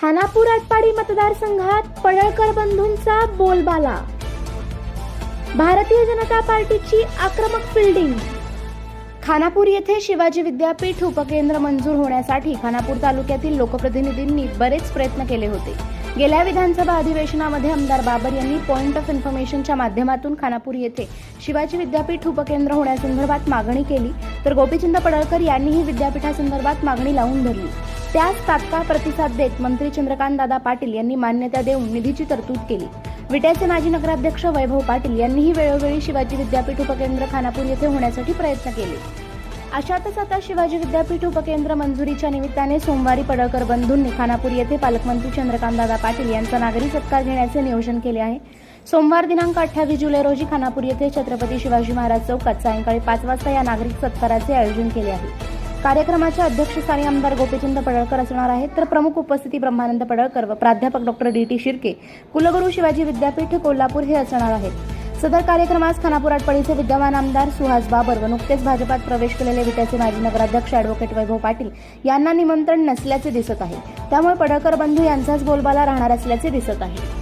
खानापूर आटपाडी मतदारसंघात पडळकर बंधूंचा बोलबाला. भारतीय जनता पार्टीची आक्रमक फिल्डिंग खानापूर येथे शिवाजी विद्यापीठ उपकेंद्र मंजूर होण्यासाठी खानापूर तालुक्यातील लोकप्रतिनिधींनी बरेच प्रयत्न केले होते. गेल्या विधानसभा अधिवेशनामध्ये आमदार बाबर यांनी पॉइंट ऑफ इन्फॉर्मेशनच्या माध्यमातून खानापूर येथे शिवाजी विद्यापीठ उपकेंद्र होण्यासंदर्भात मागणी केली. तर गोपीचंद पडळकर यांनीही विद्यापीठासंदर्भात मागणी लावून धरली. त्यास तात्काळ प्रतिसाद देत मंत्री चंद्रकांतदा पाटील यांनी मान्यता देऊन निधीची तरतूद केली. विट्याचे माजी नगराध्यक्ष वैभव पाटील यांनीही वेळोवेळी शिवाजी विद्यापीठ उपकेंद्र खानापूर येथे होण्यासाठी प्रयत्न केले. अशातच आता शिवाजी विद्यापीठ उपकेंद्र मंजुरीच्या निमित्ताने सोमवारी पडळकर बंधूंनी खानापूर येथे पालकमंत्री चंद्रकांतदादा पाटील यांचा नागरी सत्कार घेण्याचे नियोजन केले आहे. सोमवार दिनांक अठ्ठावीस जुलै रोजी खानापूर येथे छत्रपती शिवाजी महाराज चौकात सायंकाळी पाच वाजता या नागरिक सत्काराचे आयोजन केले आहे. कार्यक्रमाच्या अध्यक्षस्थानी आमदार गोपीचंद पडळकर असणार आहेत. तर प्रमुख उपस्थिती ब्रह्मानंद पडळकर व प्राध्यापक डॉक्टर डी टी शिर्के कुलगुरू शिवाजी विद्यापीठ कोल्हापूर हे असणार आहेत. सदर कार्यक्रमास खानापूर आटपाडीचे विद्यमान आमदार सुहास बाबर व नुकतेच भाजपात प्रवेश केलेले विट्याचे माजी नगराध्यक्ष अॅडव्होकेट वैभव पाटील यांना निमंत्रण नसल्याचे दिसत आहे. त्यामुळे पडळकर बंधू यांचाच बोलबाला राहणार असल्याचे दिसत आहे.